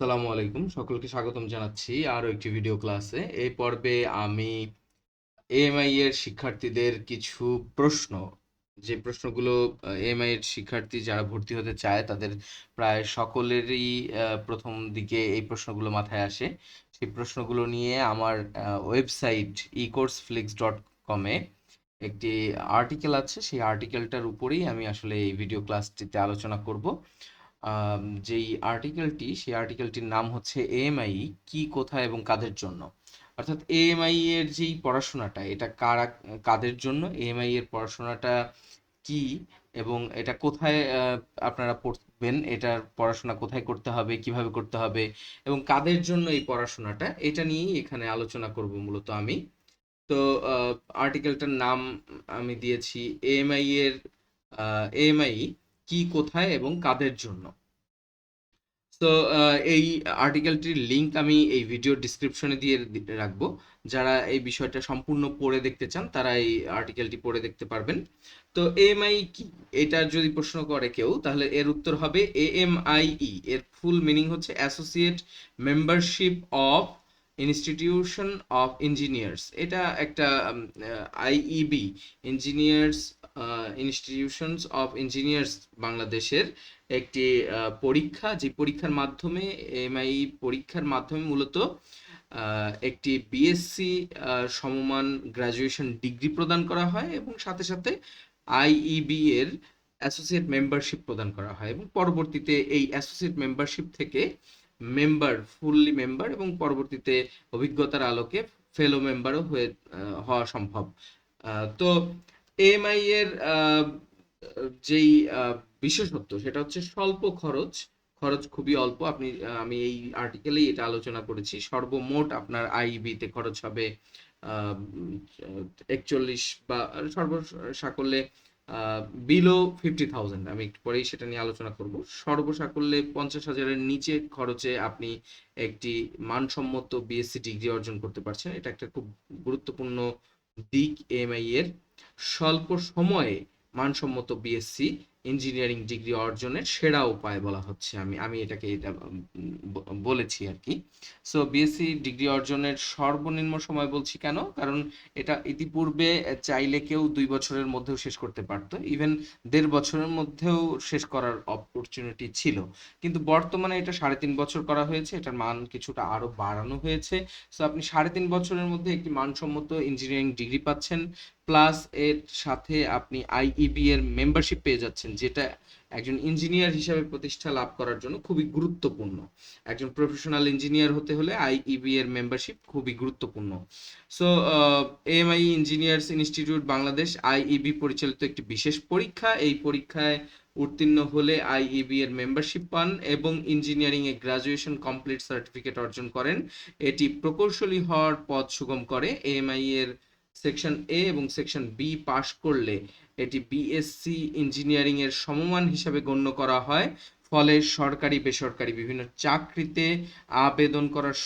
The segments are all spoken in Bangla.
আসসালামু আলাইকুম। সকলকে স্বাগতম জানাচ্ছি আরও একটি ভিডিও ক্লাসে এই পর্বে আমি এএমআই এর শিক্ষার্থীদের কিছু প্রশ্ন, যে প্রশ্নগুলো এএমআই এর শিক্ষার্থী যারা ভর্তি হতে চায়, তাদের প্রায় সকলেরই প্রথম দিকে এই প্রশ্নগুলো মাথায় আসে। সেই প্রশ্নগুলো নিয়ে আমার ওয়েবসাইট ইকোর্স ফ্লিক্স ডট কমে একটি আর্টিকেল আছে। সেই আর্টিকেলটার উপরেই আমি আসলে এই ভিডিও ক্লাসটিতে আলোচনা করব। যেই আর্টিকেলটি সেই আর্টিকেলটির নাম হচ্ছে এএমআই কি, কোথায় এবং কাদের জন্য? অর্থাৎ এএমআই এর যেই পড়াশোনাটা, এটা কারা, কাদের জন্য? এএমআই এর পড়াশোনাটা কি এবং এটা কোথায় আপনারা পড়বেন? এটার পড়াশোনা কোথায় করতে হবে? কীভাবে করতে হবে? এবং কাদের জন্য এই পড়াশোনাটা? এটা নিয়েই এখানে আলোচনা করব মূলত আমি। তো আর্টিকেলটার নাম আমি দিয়েছি এএমআই এর এএমআই কি কোথায় এবং কাদের জন্য? তো এই আর্টিকেলটির লিংক আমি এই ভিডিও ডিসক্রিপশনে দিয়ে রাখব। যারা এই বিষয়টা সম্পূর্ণ পড়ে দেখতে চান, তারা এই আর্টিকেলটি পড়ে দেখতে পারবেন। তো এএমআই কি? এটা যদি প্রশ্ন করে কেউ, তাহলে এর উত্তর হবে এএমআইই এর ফুল মিনিং হচ্ছে associate membership of institution of engineers এটা একটা IEB engineers institutions of engineers বাংলাদেশের একটি পরীক্ষা। যে পরীক্ষার মাধ্যমে এমআই পরীক্ষার মাধ্যমে মূলত একটি বিএসসি সমমান গ্রাজুয়েশন ডিগ্রি প্রদান করা হয় এবং সাথে সাথে আইইবি এর অ্যাসোসিয়েট মেম্বারশিপ প্রদান করা হয় এবং পরবর্তীতে এই অ্যাসোসিয়েট মেম্বারশিপ থেকে মেম্বার ফুললি মেম্বার এবং পরবর্তীতে অভিজ্ঞতার আলোকে ফেলো মেম্বারও হয়ে হওয়া সম্ভব। তো এএমআই এর যেই বিশেষত্ব সেটা হচ্ছে স্বল্প খরচ খরচ খুবই অল্প। আপনি আমি এই আর্টিকেলেই এটা আলোচনা করেছি। সর্বমোট আপনার আইবি তে খরচ হবে একচল্লিশ বা সর্ব সাকল্যে বিলো ফিফটি থাউজেন্ড আমি একটু পরেই সেটা নিয়ে আলোচনা করব। সর্বসাকল্যে পঞ্চাশ হাজারের নিচে খরচে আপনি একটি মানসম্মত বিএসসি ডিগ্রি অর্জন করতে পারছেন। এটা একটা খুব গুরুত্বপূর্ণ দিক এমআই এর স্বল্প সময়ে মানসম্মত বিএসসি ইঞ্জিনিয়ারিং ডিগ্রি অর্জনের সেরা উপায় বলা হচ্ছে। আমি আমি এটাকে এটা বলেছি আর কি। সো বিএসসি ডিগ্রি অর্জনের সর্বনিম্ন সময় বলছি কেন? কারণ এটা ইতিপূর্বে চাইলে কেউ দুই বছরের মধ্যেও শেষ করতে পারতো। ইভেন দেড় বছরের মধ্যেও শেষ করার অপরচুনিটি ছিল। কিন্তু বর্তমানে এটা সাড়ে তিন বছর করা হয়েছে। এটার মান কিছুটা আরও বাড়ানো হয়েছে। সো আপনি সাড়ে তিন বছরের মধ্যে একটি মানসম্মত ইঞ্জিনিয়ারিং ডিগ্রি পাচ্ছেন। প্লাস এর সাথে আপনি আইইবি এর মেম্বারশিপ পেয়ে যাচ্ছেন, যেটা একজন ইঞ্জিনিয়ার হিসেবে প্রতিষ্ঠা লাভ করার জন্য খুবই গুরুত্বপূর্ণ। একজন প্রফেশনাল ইঞ্জিনিয়ার হতে হলে আইইবি এর মেম্বারশিপ খুবই গুরুত্বপূর্ণ। So AMI engineers institute Bangladesh IEB পরিচালিত একটি বিশেষ পরীক্ষা। এই পরীক্ষায় উত্তীর্ণ হলে আইইবি এর মেম্বারশিপ পান এবং ইঞ্জিনিয়ারিং এ গ্রাজুয়েশন কমপ্লিট সার্টিফিকেট অর্জন করেন। এটি প্রকৌশলী হওয়ার পথ সুগম করে। এএমআই এর সেকশন এ এবং সেকশন বি পাশ করলে এটি বিএসসি ইঞ্জিনিয়ারিং এর সমমান হিসাবে গণ্য করা হয়। ফলে সরকারি, বেসরকারি বিভিন্ন চাকরিতে আবেদন করার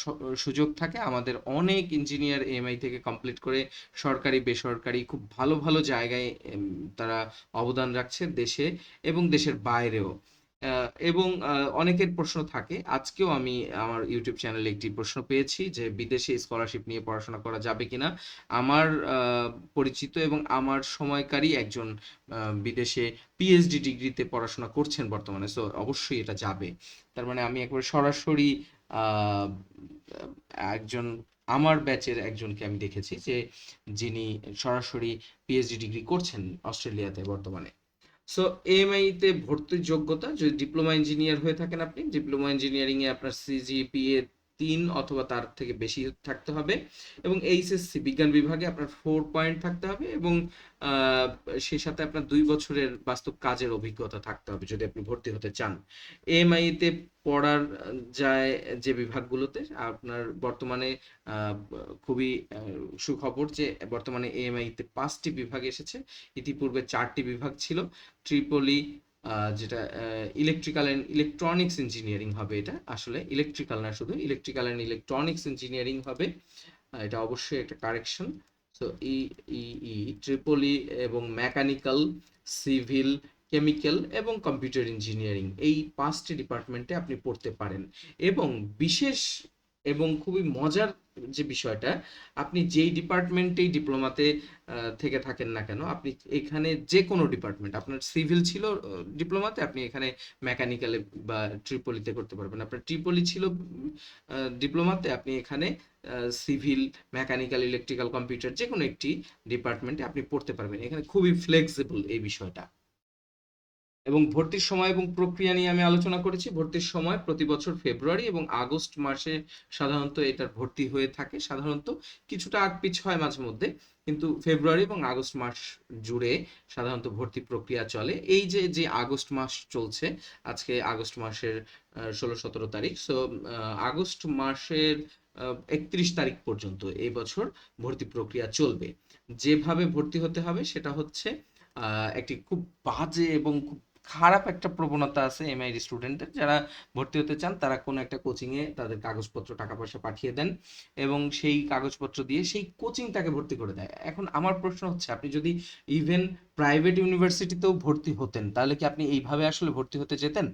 সুযোগ থাকে। আমাদের অনেক ইঞ্জিনিয়ার এমআই থেকে কমপ্লিট করে সরকারি, বেসরকারি খুব ভালো ভালো জায়গায় তারা অবদান রাখছে দেশে এবং দেশের বাইরেও। এবং অনেকের প্রশ্ন থাকে। আজকেও আমি আমার ইউটিউব চ্যানেলে একটি প্রশ্ন পেয়েছি যে, বিদেশে স্কলারশিপ নিয়ে পড়াশোনা করা যাবে কিনা? আমার পরিচিত এবং আমার সময়কারী একজন বিদেশে পিএইচডি ডিগ্রিতে পড়াশোনা করছেন বর্তমানে সো অবশ্যই এটা যাবে। তার মানে আমি একবার সরাসরি একজন, আমার ব্যাচের একজনকে আমি দেখেছি যে, যিনি সরাসরি পিএইচডি ডিগ্রি করছেন অস্ট্রেলিয়াতে বর্তমানে। সো এমআইতে ভর্তির যোগ্যতা, যদি ডিপ্লোমা ইঞ্জিনিয়ার হয়ে থাকেন আপনি ডিপ্লোমা ইঞ্জিনিয়ারিং এ আপনার সিজিপিএ তিন অথবা তার থেকে বেশি থাকতে হবে। এবং এইচএসসি, বিজ্ঞান বিভাগে আপনার ফোর পয়েন্ট থাকতে হবে এবং সেই সাথে আপনার দুই বছরের বাস্তব কাজের অভিজ্ঞতা থাকতে হবে যদি আপনি ভর্তি হতে চান। এএমআই তে পড়ার যায় যে বিভাগগুলোতে আপনার বর্তমানে খুবই সুখবর যে বর্তমানে এএমআই তে পাঁচটি বিভাগ এসেছে। ইতিপূর্বে চারটি বিভাগ ছিল। ট্রিপলি যেটা ইলেকট্রিক্যাল অ্যান্ড ইলেকট্রনিক্স ইঞ্জিনিয়ারিং হবে এটা। আসলে ইলেকট্রিক্যাল না শুধু ইলেকট্রিক্যাল অ্যান্ড ইলেকট্রনিক্স ইঞ্জিনিয়ারিং হবে। এটা অবশ্যই একটা correction so E E triple E এবং মেকানিক্যাল সিভিল কেমিক্যাল এবং কম্পিউটার ইঞ্জিনিয়ারিং এই পাঁচটি ডিপার্টমেন্টে আপনি পড়তে পারেন। এবং বিশেষ এবং খুবই মজার যে বিষয়টা, আপনি যেই ডিপার্টমেন্টেই ডিপ্লোমাতে থেকে থাকেন না কেন, আপনি এখানে যে কোনো ডিপার্টমেন্ট, আপনার সিভিল ছিল ডিপ্লোমাতে, আপনি এখানে মেকানিক্যালে বা ট্রিপলিতে করতে পারবেন। আপনার ট্রিপলি ছিল ডিপ্লোমাতে, আপনি এখানে সিভিল, মেকানিক্যাল, ইলেকট্রিক্যাল, কম্পিউটার যে কোনো একটি ডিপার্টমেন্টে আপনি পড়তে পারবেন। এখানে খুবই ফ্লেক্সিবল এই বিষয়টা। এবং ভর্তির সময় এবং প্রক্রিয়া নিয়ে আমি আলোচনা করেছি। ভর্তির সময় প্রতি বছর ফেব্রুয়ারি এবং আগস্ট মাসে সাধারণত এটার ভর্তি হয়ে থাকে। সাধারণত কিছুটা আগ পিছ হয় মাঝে মধ্যে, কিন্তু ফেব্রুয়ারি এবং আগস্ট মাস জুড়ে সাধারণত ভর্তি প্রক্রিয়া চলে। এই যে যে আগস্ট মাস চলছে, আজকে আগস্ট মাসের ষোলো, সতেরো তারিখ সো আগস্ট মাসের একত্রিশ তারিখ পর্যন্ত এই বছর ভর্তি প্রক্রিয়া চলবে। যেভাবে ভর্তি হতে হবে সেটা হচ্ছে একটি খুব বাজে এবং খুব খারাপ একটা প্রবণতা আছে এমআইডি স্টুডেন্টদের যারা ভর্তি হতে চান, তারা কোনো একটা কোচিংয়ে তাদের কাগজপত্র, টাকা পয়সা পাঠিয়ে দেন এবং সেই কাগজপত্র দিয়ে সেই কোচিং কোচিংটাকে ভর্তি করে দেয়। এখন আমার প্রশ্ন হচ্ছে, আপনি যদি ইভেন প্রাইভেট ইউনিভার্সিটিতেও ভর্তি হতেন, তাহলে কি আপনি এইভাবে আসলে ভর্তি হতে যেতেন?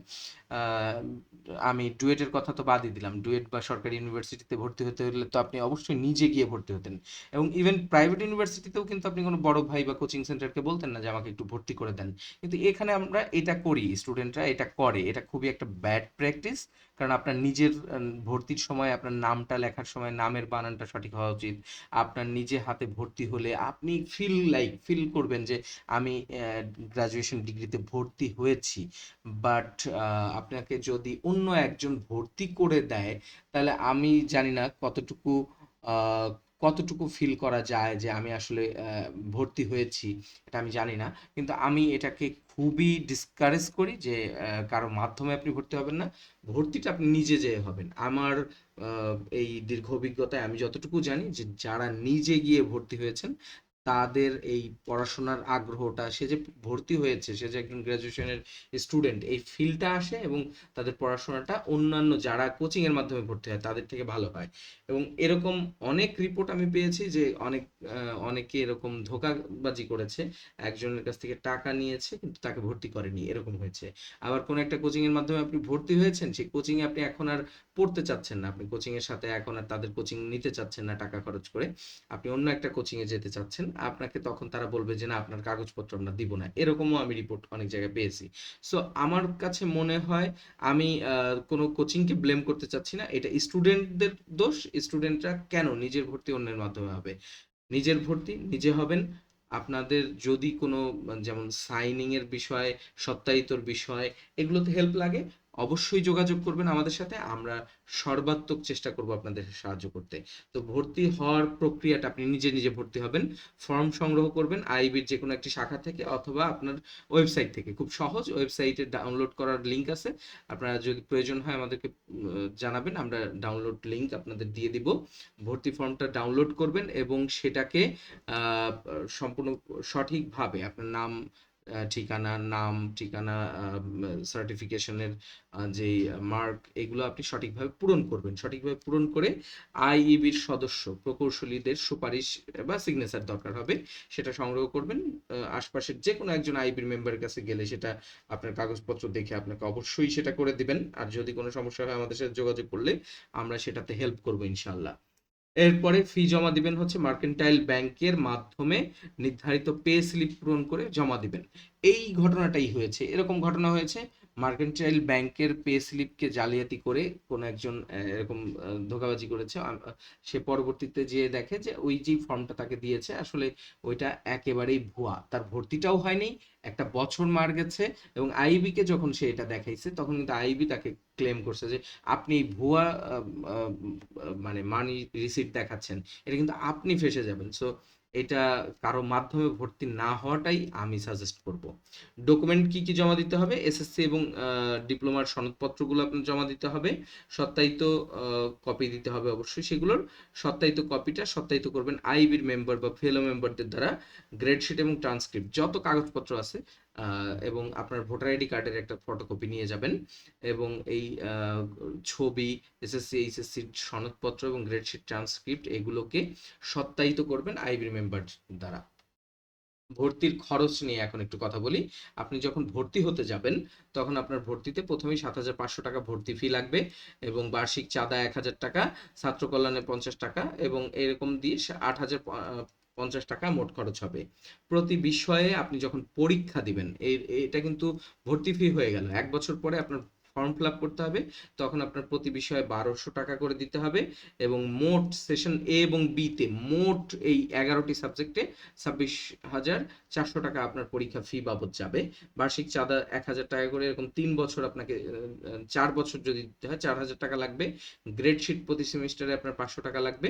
আমি ডুয়েটের কথা তো বাদই দিলাম। ডুয়েট বা সরকারি ইউনিভার্সিটিতে ভর্তি হতে হলে তো আপনি অবশ্যই নিজে গিয়ে ভর্তি হতেন। এবং ইভেন প্রাইভেট ইউনিভার্সিটিতেও কিন্তু আপনি কোনো বড় ভাই বা কোচিং সেন্টারকে বলতেন না যে আমাকে একটু ভর্তি করে দেন। কিন্তু এখানে আমরা এটা করি স্টুডেন্টরা এটা করে। এটা খুবই একটা ব্যাড প্র্যাকটিস কারণ আপনার নিজের ভর্তির সময় আপনার নামটা লেখার সময় নামের বানানটা সঠিক হওয়া উচিত। আপনার নিজে হাতে ভর্তি হলে আপনি ফিল লাইক ফিল করবেন যে আমি গ্রাজুয়েশন ডিগ্রিতে ভর্তি হয়েছি। বাট আপনাকে যদি অন্য একজন ভর্তি করে দেয়, তাহলে আমি জানি না কতটুকু কতটুকু ফিল করা যায় যে আমি আসলে ভর্তি হয়েছি এটা আমি জানি না। কিন্তু আমি এটাকে খুবই ডিসকারেজ করি যে কারও মাধ্যমে আপনি ভর্তি হবেন না, ভর্তিটা আপনি নিজে যেয়ে হবেন। আমার এই দীর্ঘ অভিজ্ঞতায় আমি যতটুকু জানি যে, যারা নিজে গিয়ে ভর্তি হয়েছেন তাদের এই পড়াশোনার আগ্রহটা, সে যে ভর্তি হয়েছে, সে যে একজন গ্র্যাজুয়েশনের স্টুডেন্ট এই ফিলটা আসে এবং তাদের পড়াশোনাটা অন্যান্য যারা কোচিং এর মাধ্যমে ভর্তি হয়, তাদের থেকে ভালো হয়। এবং এরকম অনেক রিপোর্ট আমি পেয়েছি যে অনেক অনেকে এরকম ধোকাবাজি করেছে, একজনের কাছ থেকে টাকা নিয়েছে, কিন্তু তাকে ভর্তি করেনি, এরকম হয়েছে। আবার কোনো একটা কোচিং এর মাধ্যমে আপনি ভর্তি হয়েছেন, সেই কোচিং এ আপনি এখন আর পড়তে চাচ্ছেন না। আপনি কোচিং এর সাথে এখন আর তাদের কোচিং নিতে চাচ্ছেন না টাকা খরচ করে। আপনি অন্য একটা কোচিং এ যেতে চাচ্ছেন আপনাকে তখন তারা বলবে যে, না, আপনার কাগজপত্র আমরা দিব না। এরকমও আমি রিপোর্ট অনেক জায়গায় পেয়েছি। সো আমার কাছে মনে হয় আমি কোনো কোচিংকে ব্লেম করতে চাচ্ছি না। এটা স্টুডেন্টদের দোষ স্টুডেন্টরা কেন নিজের ভর্তি অন্যের মাধ্যমে হবে? নিজের ভর্তি, নিজে হবেন। আপনাদের যদি কোনো, যেমন সাইনিং এর বিষয়, সত্যায়িতর বিষয়, এগুলোতে হেল্প লাগে। অবশ্যই যোগাযোগ করবেন আমাদের সাথে। আমরা সর্বাত্মক চেষ্টা করব আপনাদের সাহায্য করতে। তো ভর্তি হওয়ার প্রক্রিয়াটা আপনি নিজে নিজে ভর্তি হবেন, ফর্ম সংগ্রহ করবেন, আইবির যে কোনো একটি শাখা থেকে অথবা আপনার ওয়েবসাইট থেকে। খুব সহজ, ওয়েবসাইটে ডাউনলোড করার লিঙ্ক আছে। আপনারা যদি প্রয়োজন হয় আমাদেরকে জানাবেন, আমরা ডাউনলোড লিঙ্ক আপনাদের দিয়ে দিব। ভর্তি ফর্মটা ডাউনলোড করবেন এবং সেটাকে সম্পূর্ণ সঠিকভাবে আপনার নাম ঠিকানা নাম, ঠিকানা সার্টিফিকেশনের যে মার্ক এগুলো আপনি সঠিকভাবে পূরণ করবেন। সঠিকভাবে পূরণ করে আইইবির সদস্য, প্রকৌশলীদের সুপারিশ বা সিগনেচার দরকার হবে, সেটা সংগ্রহ করবেন। আশপাশের যে কোনো একজন আইবির মেম্বারের কাছে গেলে সেটা আপনার কাগজপত্র দেখে আপনাকে অবশ্যই সেটা করে দিবেন। আর যদি কোনো সমস্যা হয় আমাদের সাথে যোগাযোগ করলে আমরা সেটাতে হেল্প করব ইনশাল্লাহ এরপরে ফি জমা দিবেন হচ্ছে মার্কেন্টাইল ব্যাংকের মাধ্যমে নির্ধারিত পে স্লিপ পূরণ করে জমা দিবেন। এই ঘটনাটাই হয়েছে। এরকম ঘটনা হয়েছে। মার্কেন্টাইল ব্যাংকের পে স্লিপকে জালিয়াতি করে কোন একজন এরকম ধোকাবাজি করেছে। সে পরবর্তীতে যেয়ে দেখে যে ওই যে ফর্মটা তাকে দিয়েছে, আসলে ওইটা একেবারেই ভুয়া। তার ভর্তিটাও হয়নি, একটা বছর মার গেছে এবং আইবি কে যখন সে এটা দেখাইছে, তখন কিন্তু আইবি তাকে ক্লেম করছে যে আপনি ভুয়া মানে মানি রিসিট দেখাচ্ছেন, এটা কিন্তু আপনি ফেসে যাবেন। সো এটা কারও মাধ্যমে ভর্তি না হওয়াটাই আমি সাজেস্ট করব। ডকুমেন্ট কি কি জমা দিতে হবে? এসএসসি এবং ডিপ্লোমার সনদপত্রগুলো আপনার জমা দিতে হবে। সত্যায়িত কপি দিতে হবে অবশ্যই সেগুলোর। সত্যায়িত কপিটা সত্যায়িত করবেন আইবির মেম্বার বা ফেলো মেম্বারদের দ্বারা। গ্রেডশিট এবং ট্রান্সক্রিপ্ট যত কাগজপত্র আছে এবং আপনার ভোটার আইডি কার্ডের একটা ফটোকপি নিয়ে যাবেন এবং এই ছবি এসএসসি এইচএসসি সনদপত্র এবং গ্রেডশিট ট্রান্সক্রিপ্ট এগুলোকে সত্যায়িত করবেন আইবি মেম্বার দ্বারা। ভর্তির খরচ নিয়ে এখন একটু কথা বলি। আপনি যখন ভর্তি হতে যাবেন, তখন আপনার ভর্তিতে প্রথমেই সাত হাজার পাঁচশো টাকা ভর্তি ফি লাগবে এবং বার্ষিক চাঁদা এক হাজার টাকা, ছাত্র কল্যাণে পঞ্চাশ টাকা এবং এরকম দিয়ে আট হাজার পঞ্চাশ টাকা মোট খরচ হবে। প্রতি বিষয়ে আপনি যখন পরীক্ষা দিবেন এই এটা কিন্তু ভর্তি ফি হয়ে গেল। এক বছর পরে আপনার ফর্ম ফিল আপ করতে হবে। তখন আপনার প্রতি বিষয়ে বারোশো টাকা করে দিতে হবে এবং মোট সেশন এ এবং বিতে মোট এই এগারোটি সাবজেক্টে ছাব্বিশ হাজার চারশো টাকা আপনার পরীক্ষা ফি বাবদ যাবে। বার্ষিক চাঁদা এক হাজার টাকা করে এরকম তিন বছর আপনাকে চার বছর যদি দিতে হয় চার হাজার টাকা লাগবে। গ্রেড শিট প্রতি সেমিস্টারে আপনার পাঁচশো টাকা লাগবে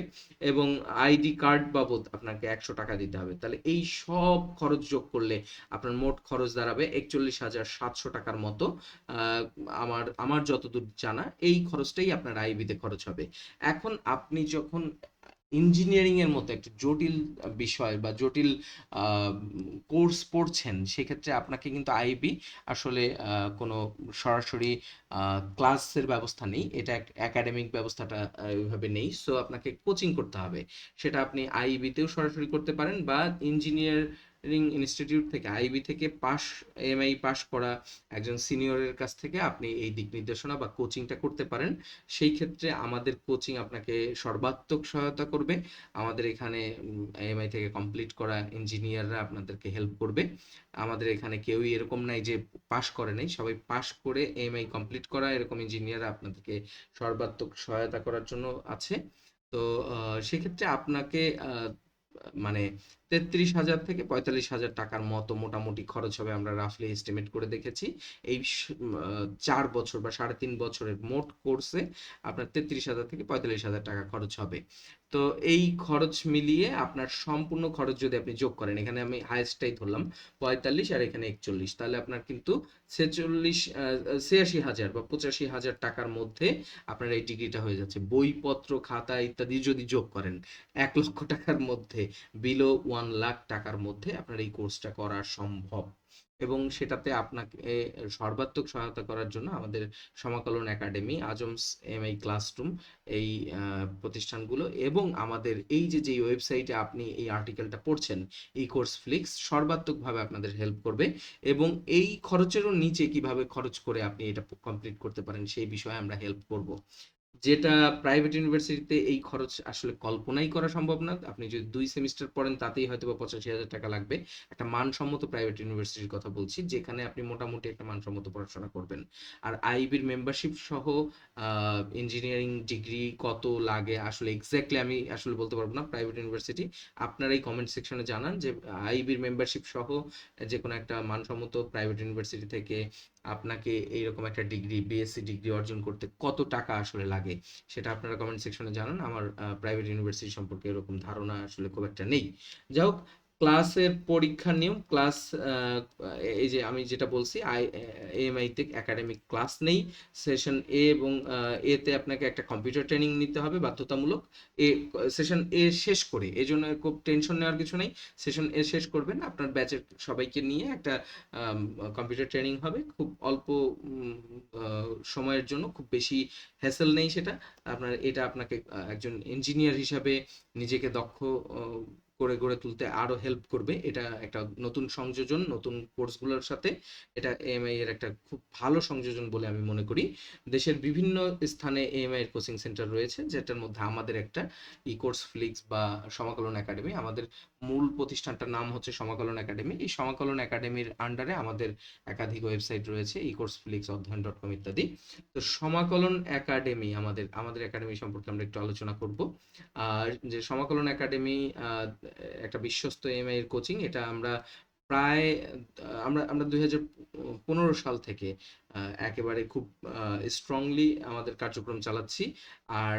এবং আইডি কার্ড বাবদ আপনাকে একশো টাকা দিতে হবে। তাহলে এই সব খরচ যোগ করলে আপনার মোট খরচ দাঁড়াবে একচল্লিশ হাজার সাতশো টাকার মতো। আহ, আমার আমার যতদূর জানা, এই খরচটাই আপনার আইবিতে খরচ হবে। এখন আপনি যখন ইঞ্জিনিয়ারিং এর মতো একটা জটিল বিষয় বা জটিল কোর্স পড়ছেন, সেক্ষেত্রে আপনাকে কিন্তু আইবি আসলে কোনো সরাসরি ক্লাসের ব্যবস্থা নেই। এটা একাডেমিক ব্যবস্থাটা ওইভাবে নেই। সো আপনাকে কোচিং করতে হবে। সেটা আপনি আইবিতেও সরাসরি করতে পারেন বা ইঞ্জিনিয়ারিং ইনস্টিটিউট থেকে আইবি থেকে পাস এমআই পাস করা একজন সিনিয়রের কাছ থেকে আপনি এই দিক নির্দেশনা বা কোচিংটা করতে পারেন। সেই ক্ষেত্রে আমাদের কোচিং আপনাকে সর্বাত্মক সহায়তা করবে। আমাদের এখানে এমআই থেকে কমপ্লিট করা ইঞ্জিনিয়াররা আপনাদেরকে হেল্প করবে। আমাদের এখানে কেউই এরকম নাই যে পাশ করে নাই। সবাই পাশ করে এমআই কমপ্লিট করা এরকম ইঞ্জিনিয়াররা আপনাদেরকে সর্বাত্মক সহায়তা করার জন্য আছে। তো সেক্ষেত্রে আপনাকে মানে তেত্রিশ হাজার থেকে পঁয়তাল্লিশ হাজার টাকার মতো মোটামুটি খরচ হবে আমরা রাফলি এস্টিমেট করে দেখেছি। এই চার বছর বা সাড়ে তিন বছরের মোট কোর্সে আপনার তেত্রিশ হাজার থেকে পঁয়তাল্লিশ হাজার টাকা খরচ হবে। তো এই খরচ মিলিয়ে আপনার সম্পূর্ণ খরচ যদি আপনি যোগ করেন, এখানে আমি হাইয়েস্টটাই ধরলাম, পঁয়তাল্লিশ আর এখানে একচল্লিশ, তাহলে আপনার কিন্তু ছেচল্লিশ ছিয়াশি হাজার বা পঁচাশি হাজার টাকার মধ্যে আপনার এই ডিগ্রিটা হয়ে যাচ্ছে। বইপত্র, খাতা ইত্যাদি যদি যোগ করেন, এক লক্ষ টাকার মধ্যে বিলো ওয়ান লাখ টাকার মধ্যে আপনার এই কোর্সটা করা সম্ভব। এবং সেটাতে আপনাকে সর্বাত্মক সহায়তা করার জন্য আমাদের সমাকলন একাডেমি আজমস এমআই ক্লাসরুম এই প্রতিষ্ঠানগুলো এবং আমাদের এই যে যে ওয়েবসাইটে আপনি এই আর্টিকেলটা পড়ছেন, এই কোর্স ফ্লিক্স সর্বাত্মকভাবে আপনাদের হেল্প করবে এবং এই খরচেরও নিচে কীভাবে খরচ করে আপনি এটা কমপ্লিট করতে পারেন সেই বিষয়ে আমরা হেল্প করব। যেটা প্রাইভেট ইউনিভার্সিটিতে এই খরচ আসলে কল্পনাই করা সম্ভব না। আপনি যদি দুই সেমিস্টার পড়েন, তাতেই হয়তো বা পঁচাশি হাজার টাকা লাগবে। একটা মানসম্মত প্রাইভেট ইউনিভার্সিটির কথা বলছি, যেখানে আপনি মোটামুটি একটা মানসম্মত পড়াশোনা করবেন। আর আইবির মেম্বারশিপ সহ ইঞ্জিনিয়ারিং ডিগ্রি কত লাগে, আসলে এক্স্যাক্টলি আমি আসলে বলতে পারব না। প্রাইভেট ইউনিভার্সিটি আপনারা এই কমেন্ট সেকশনে জানান যে আইবির মেম্বারশিপ সহ যে কোনো একটা মানসম্মত প্রাইভেট ইউনিভার্সিটি থেকে আপনাকে এইরকম একটা ডিগ্রি বিএসসি ডিগ্রি অর্জন করতে কত টাকা আসলে লাগে, সেটা আপনারা কমেন্ট সেকশনে জানান। আমার প্রাইভেট ইউনিভার্সিটি সম্পর্কে এরকম ধারণা আসলে খুব একটা নেই। যাই হোক ক্লাসের পরীক্ষার নিয়ম, ক্লাস এই যে আমি যেটা বলছি, আই এএমআই তে একাডেমিক ক্লাস নেই। সেশন এ এবং এতে আপনাকে একটা কম্পিউটার ট্রেনিং নিতে হবে বাধ্যতামূলক। এ সেশন এ শেষ করে, এই জন্য খুব টেনশন নেওয়ার কিছু নেই। সেশন এ শেষ করবেন, আপনার ব্যাচের সবাইকে নিয়ে একটা কম্পিউটার ট্রেনিং হবে। খুব অল্প সময়ের জন্য, খুব বেশি হ্যাসেল নেই সেটা। আপনার, এটা আপনাকে একজন ইঞ্জিনিয়ার হিসাবে নিজেকে দক্ষ করে গড়ে তুলতে আরও হেল্প করবে। এটা একটা নতুন সংযোজন, নতুন কোর্সগুলোর সাথে এটা এএমআই এর একটা খুব ভালো সংযোজন বলে আমি মনে করি। দেশের বিভিন্ন স্থানে এএমআই এর কোচিং সেন্টার রয়েছে, যেটার মধ্যে আমাদের একটা ই কোর্স ফ্লিক্স বা সমাকলন একাডেমি। আমাদের মূল প্রতিষ্ঠানটার নাম হচ্ছে সমাকলন একাডেমি। এই সমাকলন একাডেমির আন্ডারে আমাদের একাধিক ওয়েবসাইট রয়েছে E course flix Adhyayan dot com ইত্যাদি। তো সমাকলন একাডেমি আমাদের আমাদের একাডেমি সম্পর্কে আমরা একটু আলোচনা করব। আর যে সমাকলন একাডেমি একটা বিশ্বস্ত এমআই এর কোচিং এটা আমরা প্রায় আমরা আমরা দুই হাজার পনেরো সাল থেকে একেবারে খুব স্ট্রংলি আমাদের কার্যক্রম চালাচ্ছি। আর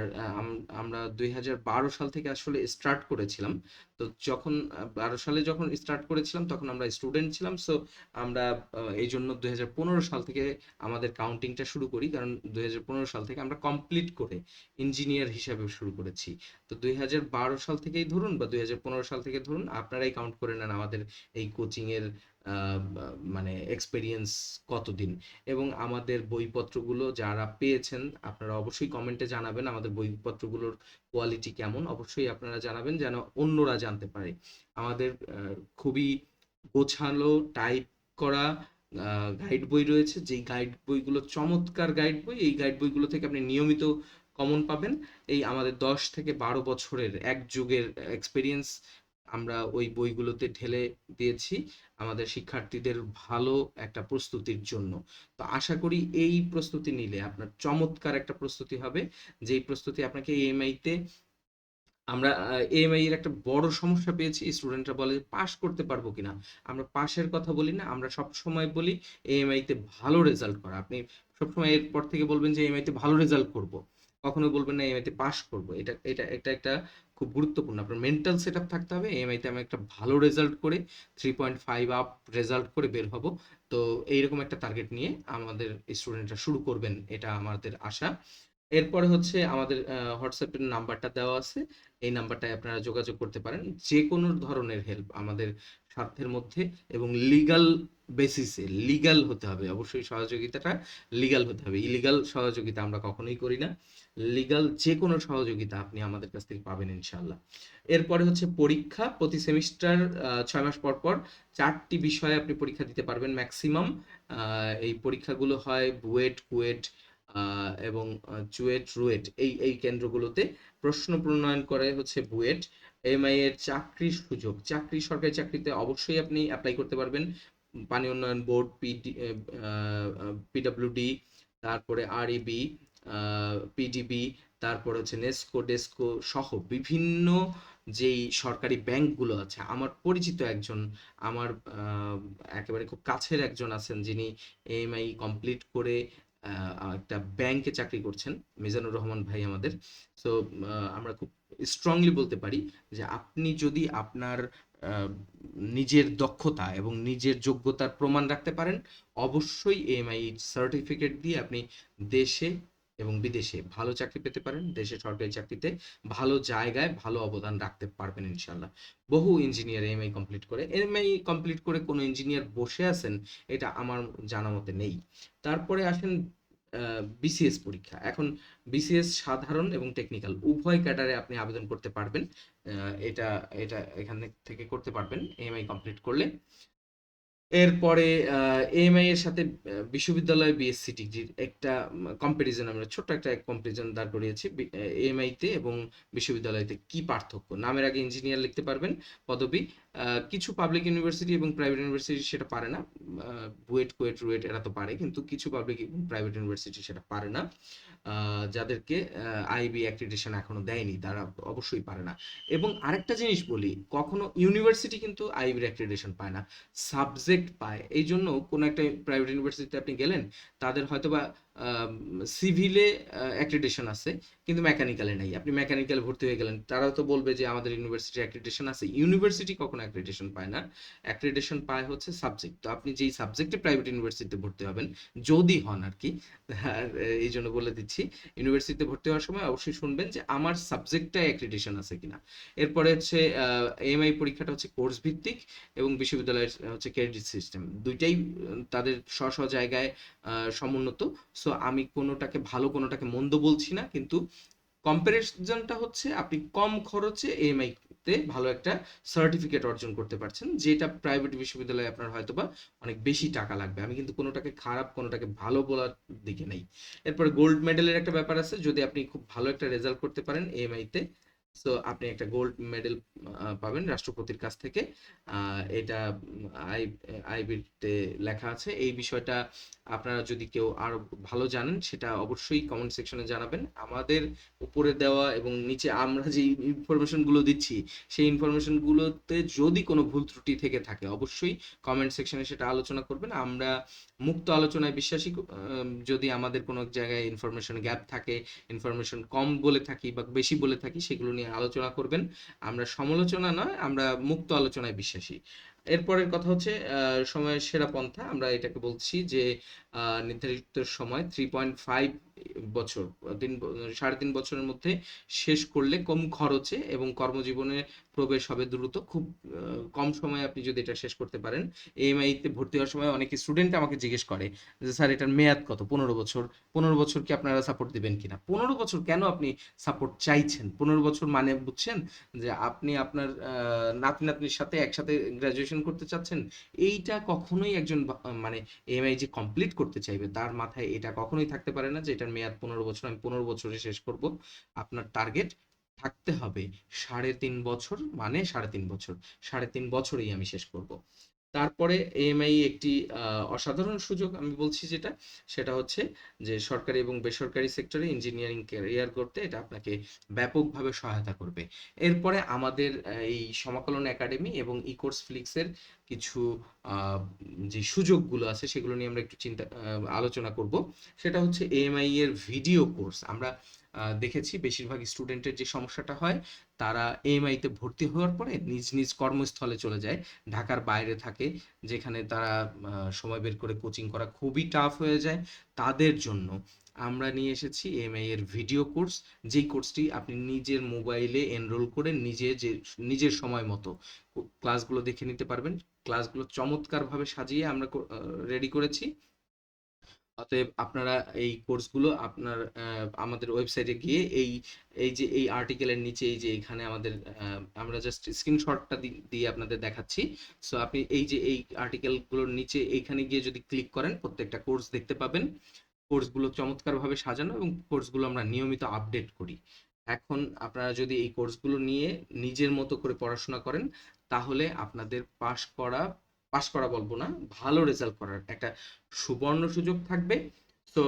আমরা দুই হাজার বারো সাল থেকে আসলে স্টার্ট করেছিলাম। তো যখন বারো সালে যখন স্টার্ট করেছিলাম তখন আমরা স্টুডেন্ট ছিলাম। সো আমরা এই জন্য দুই হাজার পনেরো সাল থেকে আমাদের কাউন্টিংটা শুরু করি। কারণ দুই হাজার পনেরো সাল থেকে আমরা কমপ্লিট করে ইঞ্জিনিয়ার হিসাবে শুরু করেছি। তো দুই হাজার বারো সাল থেকেই ধরুন বা দুই হাজার পনেরো সাল থেকে ধরুন আপনারাই কাউন্ট করে নেন আমাদের এই কোচিং এর আহ, মানে এক্সপেরিয়েন্স কতদিন? এবং আমাদের বইপত্রগুলো যারা পেয়েছেন, আপনারা অবশ্যই কমেন্টে জানাবেন আমাদের বইপত্রগুলোর কোয়ালিটি কেমন। অবশ্যই আপনারা জানাবেন যেন অন্যরা জানতে পারে। আমাদের খুবই গোছালো টাইপ করা গাইড বই রয়েছে। যেই গাইড বইগুলো চমৎকার গাইড বই, এই গাইড বইগুলো থেকে আপনি নিয়মিত কমন পাবেন। এই আমাদের দশ থেকে বারো বছরের এক যুগের এক্সপিরিয়েন্স আমরা ওই বইগুলোতে ঢেলে দিয়েছি আমাদের শিক্ষার্থীদের ভালো একটা প্রস্তুতির জন্য। তো আশা করি এই প্রস্তুতি নিলে, আপনার চমৎকার একটা প্রস্তুতি হবে। যেই প্রস্তুতি আপনাকে এএমআইতে আমরা এএমআই এর একটা বড় সমস্যা পেয়েছি, স্টুডেন্টরা বলে পাস করতে পারব কিনা। আমরা পাশের কথা বলি না, আমরা সব সময় বলি এএমআই তে ভালো রেজাল্ট করা। আপনি সবসময় এরপর থেকে বলবেন যে এএমআই তে ভালো রেজাল্ট করব। কখনো বলবেন না এএমআই তে পাস করব। এটা এটা এটা একটা খুব গুরুত্বপূর্ণ। আপনার মেন্টাল সেট আপ থাকতে হবে এমআইতে আমি একটা ভালো রেজাল্ট করে three point five up result করে বের হব। তো এইরকম একটা টার্গেট নিয়ে আমাদের স্টুডেন্টরা শুরু করবেন, এটা আমাদের আশা। এরপরে হচ্ছে আমাদের হোয়াটসঅ্যাপের নাম্বারটা দেওয়া আছে। এই নাম্বারটায় আপনারা যোগাযোগ করতে পারেন। যে কোনো ধরনের হেল্প আমাদের সাধ্যের মধ্যে এবং লিগাল বেসিসে লিগাল হতে হবে। অবশ্যই সহযোগিতাটা লিগাল হতে হবে। ইলিগাল সহযোগিতা আমরা কখনোই করি না। লিগাল যে কোনো সহযোগিতা আপনি আমাদের কাছ থেকে পাবেন ইনশাল্লাহ এরপরে হচ্ছে পরীক্ষা। প্রতি সেমিস্টার ছয় মাস পর পর চারটি বিষয়ে আপনি পরীক্ষা দিতে পারবেন ম্যাক্সিমাম এই পরীক্ষাগুলো হয় বুয়েট, কুয়েট এবং চুয়েট, রুয়েট। এই এই কেন্দ্রগুলোতে প্রশ্ন প্রণয়ন করে হচ্ছে বুয়েট। এমআই এর চাকরির সুযোগ। চাকরি, সরকারি চাকরিতে অবশ্যই আপনি অ্যাপ্লাই করতে পারবেন। পানি উন্নয়ন বোর্ড পিডি পিডব্লিউডি তারপরে আরইবি পিডিবি তারপর হচ্ছে নেস্কো ডেস্কো সহ বিভিন্ন যেই সরকারি ব্যাংকগুলো আছে, আমার পরিচিত একজন, আমার একেবারে খুব কাছের একজন আছেন যিনি এমআই কমপ্লিট করে একটা ব্যাংকে চাকরি করছেন, মিজানুর রহমান ভাই আমাদের। সো আমরা খুব স্ট্রংলি বলতে পারি যে আপনি যদি আপনার নিজের দক্ষতা এবং নিজের যোগ্যতার প্রমাণ রাখতে পারেন, অবশ্যই এএমআই সার্টিফিকেট দিয়ে আপনি দেশে এবং বিদেশে ভালো চাকরি পেতে পারেন। দেশে সরকারি চাকরিতে ভালো জায়গায় ভালো অবদান রাখতে পারবেন ইনশাল্লাহ বহু ইঞ্জিনিয়ার এমআই কমপ্লিট করে এমআই কমপ্লিট করে কোনো ইঞ্জিনিয়ার বসে আছেন, এটা আমার জানা মতে নেই। তারপরে আসেন বিসিএস পরীক্ষা। এখন বিসিএস সাধারণ এবং টেকনিক্যাল উভয় ক্যাটারে আপনি আবেদন করতে পারবেন। এটা এটা এখান থেকে করতে পারবেন। এমআই কমপ্লিট করলে। এরপরে এএমআই এর সাথে বিশ্ববিদ্যালয় বিএসসি ডিগ্রির একটা কম্পারিজন আমরা ছোট্ট একটা কম্পারিজন দাঁড় করিয়েছি। এএমআই তে এবং বিশ্ববিদ্যালয়তে কি পার্থক্য? নামের আগে ইঞ্জিনিয়ার লিখতে পারবেন পদবি। কিছু পাবলিক ইউনিভার্সিটি এবং প্রাইভেট ইউনিভার্সিটি সেটা পারে না। বুয়েট, কুয়েট, রুয়েট এরা তো পারে, কিন্তু কিছু পাবলিক এবং প্রাইভেট ইউনিভার্সিটি সেটা পারে না। যাদেরকে আইবি অ্যাক্রিডিটেশন এখনও দেয়নি, তারা অবশ্যই পারে না। এবং আরেকটা জিনিস বলি, কখনো ইউনিভার্সিটি কিন্তু আইবির অ্যাক্রিডিটেশন পায় না সাবজেক্ট পায়। এই জন্য কোনো একটা প্রাইভেট ইউনিভার্সিটিতে আপনি গেলেন, তাদের হয়তোবা সিভিলে অ্যাক্রিডিটেশন আছে, কিন্তু মেকানিক্যালে নেই। আপনি মেকানিক্যাল ভর্তি হয়ে গেলেন তারাও তো বলবে যে আমাদের ইউনিভার্সিটি অ্যাক্রিডিটেশন আছে। ইউনিভার্সিটি কখনো অ্যাক্রিডিটেশন পায় না। অ্যাক্রিডিটেশন পায় হচ্ছে সাবজেক্ট তো আপনি যেই সাবজেক্টে প্রাইভেট ইউনিভার্সিটিতে ভর্তি হবেন, যদি হন আর কি এই জন্য বলে দিচ্ছি ইউনিভার্সিটিতে ভর্তি হওয়ার সময় অবশ্যই শুনবেন যে আমার সাবজেক্টটা অ্যাক্রিডিটেশন আছে কিনা। এরপরে হচ্ছে এমআই পরীক্ষাটা হচ্ছে কোর্স ভিত্তিক এবং বিশ্ববিদ্যালয়ের হচ্ছে ক্রেডিট সিস্টেম দুইটাই, তাদের স্ব স্ব জায়গায় সমুন্নত। সো আমি কোনোটাকে ভালো, কোনোটাকে মন্দ বলছি না, কিন্তু কম্পারিজনটা হচ্ছে আপনি কম খরচে এএমআই তে ভালো একটা সার্টিফিকেট অর্জন করতে পারছেন, যেটা প্রাইভেট বিশ্ববিদ্যালয়ে আপনার হয়তো বা অনেক বেশি টাকা লাগবে। আমি কিন্তু কোনোটাকে খারাপ, কোনোটাকে ভালো বলার দিকে নেই। এরপর গোল্ড মেডেলের একটা ব্যাপার আছে, যদি আপনি খুব ভালো একটা রেজাল্ট করতে পারেন এএমআই তে সো আপনি একটা গোল্ড মেডেল পাবেন রাষ্ট্রপতির কাছ থেকে। এটা আই, আইবিতে লেখা আছে। এই বিষয়টা আপনারা যদি কেউ আরও ভালো জানেন, সেটা অবশ্যই কমেন্ট সেকশনে জানাবেন। আমাদের উপরে দেওয়া এবং নিচে আমরা যে ইনফরমেশনগুলো দিচ্ছি, সেই ইনফরমেশন গুলোতে যদি কোনো ভুল ত্রুটি থেকে থাকে, অবশ্যই কমেন্ট সেকশনে সেটা আলোচনা করবেন। আমরা মুক্ত আলোচনায় বিশ্বাসী যদি আমাদের কোনো জায়গায় ইনফরমেশন গ্যাপ থাকে ইনফরমেশন কম বলে থাকি বা বেশি বলে থাকি, সেগুলো নিয়ে আলোচনা করবেন। আমরা সমালোচনা নয়, আমরা মুক্ত আলোচনায় বিশ্বাসী। এরপরের কথা হচ্ছে সময়ের সেরা পন্থা, আমরা এটাকে বলছি যে নির্ধারিত সময় থ্রি পয়েন্ট ফাইভ বছর, তিন সাড়ে তিন বছরের মধ্যে শেষ করলে কম খরচে এবং কর্মজীবনে প্রবেশ হবে দ্রুত। খুব কম সময়ে আপনি যদি এটা শেষ করতে পারেন এএমআই তে ভর্তি হওয়ার সময় অনেক স্টুডেন্ট আমাকে জিজ্ঞেস করে যে, স্যার, এটার মেয়াদ কত? পনেরো বছর। পনেরো বছর কি আপনারা সাপোর্ট দিবেন কিনা? পনেরো বছর কেন আপনি সাপোর্ট চাইছেন? পনেরো বছর মানে বুঝছেন যে, আপনি আপনার নাতি নাতনির সাথে একসাথে গ্রাজুয়েশন করতে চাচ্ছেন? এইটা কখনোই একজন মানে এমআই যে কমপ্লিট করতে চাইবে। তার মাথায় এটা কখনোই থাকতে পারে না যে এটার মেয়াদ পনেরো বছর, আমি পনেরো বছরে শেষ করব। আপনার টার্গেট থাকতে হবে সাড়ে তিন বছর মানে সাড়ে তিন বছর। সাড়ে তিন বছরেই আমি শেষ করব। তারপরে এএমআই একটি অসাধারণ সুযোগ আমি বলছি যেটা। সেটা হচ্ছে যে সরকারি এবং বেসরকারি সেক্টরে ইঞ্জিনিয়ারিং ক্যারিয়ার করতে এটা আপনাকে ব্যাপকভাবে সহায়তা করবে। এরপরে আমাদের এই সমাকলন একাডেমি এবং ইকোর্স ফ্লিক্সের কিছু যে সুযোগগুলো আছে সেগুলো নিয়ে আমরা একটু চিন্তা আলোচনা করব। সেটা হচ্ছে এএমআই এর ভিডিও কোর্স। আমরা দেখেছি বেশিরভাগ স্টুডেন্টের যে সমস্যাটা হয়, তারা এএমআই তে ভর্তি হওয়ার পরে নিজ নিজ কর্মস্থলে চলে যায়, ঢাকার বাইরে থাকে, যেখানে তারা সময় বের করে কোচিং করা খুবই টাফ হয়ে যায়। তাদের জন্য আমরা নিয়ে এসেছি এমআই এর ভিডিও কোর্স। যেই কোর্সটি আপনি নিজের মোবাইলে এনরোল করে নিজে যে, নিজের সময় মতো ক্লাসগুলো দেখে নিতে পারবেন। ক্লাসগুলো চমৎকারভাবে সাজিয়ে আমরা রেডি করেছি। অতএব আপনারা এই কোর্সগুলো আপনার আমাদের ওয়েবসাইটে গিয়ে এই এই যে এই আর্টিকেলের নিচে এই যে এখানে আমাদের আমরা জাস্ট স্ক্রিনশটটা দিয়ে আপনাদের দেখাচ্ছি। সো আপনি এই যে এই আর্টিকেলগুলোর নিচে এইখানে গিয়ে যদি ক্লিক করেন, প্রত্যেকটা কোর্স দেখতে পাবেন। কোর্সগুলো চমৎকারভাবে সাজানো এবং কোর্সগুলো আমরা নিয়মিত আপডেট করি। এখন আপনারা যদি এই কোর্সগুলো নিয়ে নিজের মতো করে পড়াশোনা করেন তাহলে আপনাদের পাশ করা পাশ করা বলব না, ভালো রেজাল্ট করার একটা সুবর্ণ সুযোগ থাকবে। তো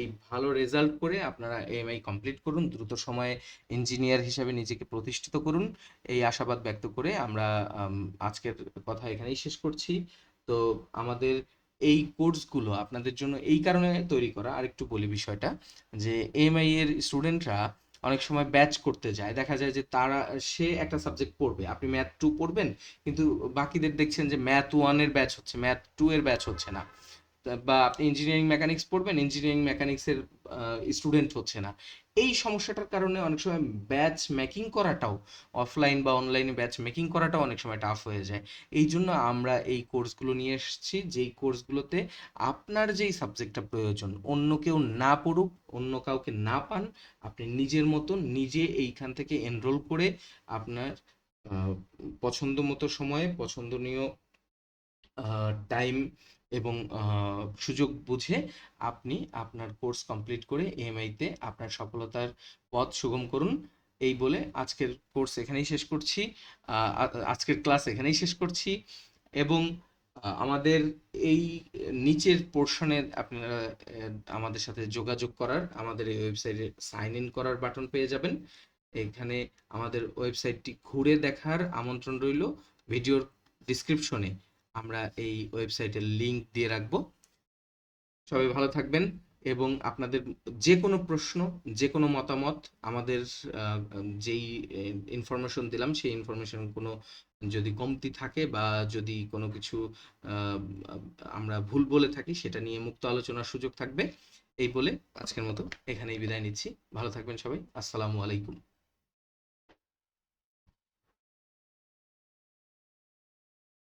এই ভালো রেজাল্ট করে আপনারা এএমআই কমপ্লিট করুন, দ্রুত সময়ে ইঞ্জিনিয়ার হিসেবে নিজেকে প্রতিষ্ঠিত করুন। এই আশাবাদ ব্যক্ত করে আমরা আজকের কথা এখানেই শেষ করছি। তো আমাদের এই কোর্সগুলো, আপনাদের জন্য এই কারণে তৈরি করা আর একটু বলি বিষয়টা, যে এএমআই এর স্টুডেন্টরা অনেক সময় ব্যাচ করতে যায়। দেখা যায় যে তারা, সে একটা সাবজেক্ট পড়বে। আপনি ম্যাথ টু পড়বেন, কিন্তু বাকিদের দেখছেন যে ম্যাথ ওয়ানের ব্যাচ হচ্ছে ম্যাথ টু এর ব্যাচ হচ্ছে না। বা আপনি ইঞ্জিনিয়ারিং মেকানিক্স পড়বেন ইঞ্জিনিয়ারিং মেকানিক্সের স্টুডেন্ট হচ্ছে না। এই সমস্যাটার কারণে অনেক সময় ব্যাচ মেকিং করাটাও অফলাইন বা অনলাইনে ব্যাচ মেকিং করাটাও অনেক সময় টাফ হয়ে যায়। এই জন্য আমরা এই কোর্সগুলো নিয়ে এসেছি, যেই কোর্সগুলোতে আপনার যেই সাবজেক্টটা প্রয়োজন, অন্য কেউ না পড়ুক, অন্য কাউকে না পান, আপনি নিজের মতো নিজে এইখান থেকে এনরোল করে আপনার পছন্দ মতো সময়ে পছন্দনীয় টাইম এবং সুযোগ বুঝে আপনি আপনার কোর্স কমপ্লিট করে EMI তে আপনার সফলতার পথ সুগম করুন। এই বলে আজকের কোর্স এখানেই শেষ করছি। আজকের ক্লাস এখানেই শেষ করছি এবং আমাদের এই নিচের পোর্শনে আপনারা আমাদের সাথে যোগাযোগ করার, আমাদের এই ওয়েবসাইটে সাইন ইন করার বাটন পেয়ে যাবেন। এখানে আমাদের ওয়েবসাইটটি ঘুরে দেখার আমন্ত্রণ রইল। ভিডিওর ডিসক্রিপশনে আমরা এই ওয়েবসাইটের লিংক দিয়ে রাখব। সবাই ভালো থাকবেন এবং আপনাদের যে কোনো প্রশ্ন যে কোনো মতামত, আমাদের যেই ইনফরমেশন দিলাম, সেই ইনফরমেশন কোনো যদি কমতি থাকে বা যদি কোনো কিছু আমরা ভুল বলে থাকি, সেটা নিয়ে মুক্ত আলোচনার সুযোগ থাকবে। এই বলে আজকের মতো এখানেই বিদায় নিচ্ছি। ভালো থাকবেন সবাই। আসসালামু আলাইকুম।